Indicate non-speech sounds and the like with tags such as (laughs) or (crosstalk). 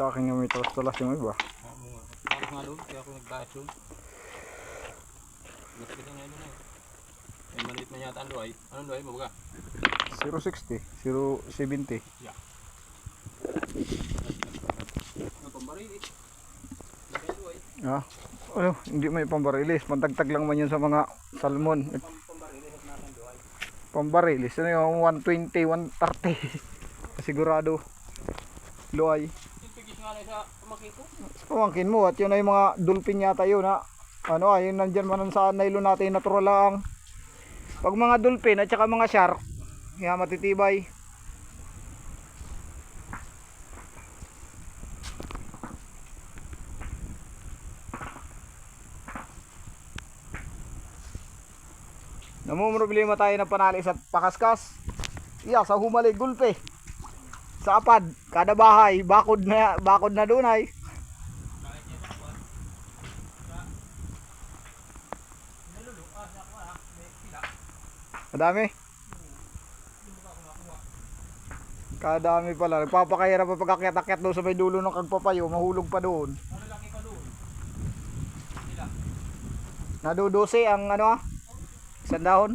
Sa akin nga may talas-talas yung iba. Oo nga. Doon, kaya ako nag-diet doon. Masakit na yun eh. Eh, maliit na yata ang luhay. Anong luhay mo baga? 060, 070. Ano pang baril eh. Ah, ano, hindi may pambarilis. Pantagtag lang man yun sa mga salmon. Pambarilis. Ano yung 120, 130. (laughs) Sigurado. Luay. Nga sa pamakin ko. Pamangkin mo at yun ay mga dulpin yata yun ha. Ano ayun nandyan man sa nylon natin natural lang. Pag mga dulpin at saka mga shark, nga matitibay. Namumroblema tayo ng panalis at pakaskas. Iya, sa humalig gulpe. Sa apad, kada bahay, bakod na bakod na doon ay. Madami. Kadami pala. Nagpapakahirap pa pagkakyat-akyat doon sa may dulo ng kagpapayo. Mahulog pa doon. Ano laki pa doon? Nadudose ang ano ah. Isang dahon.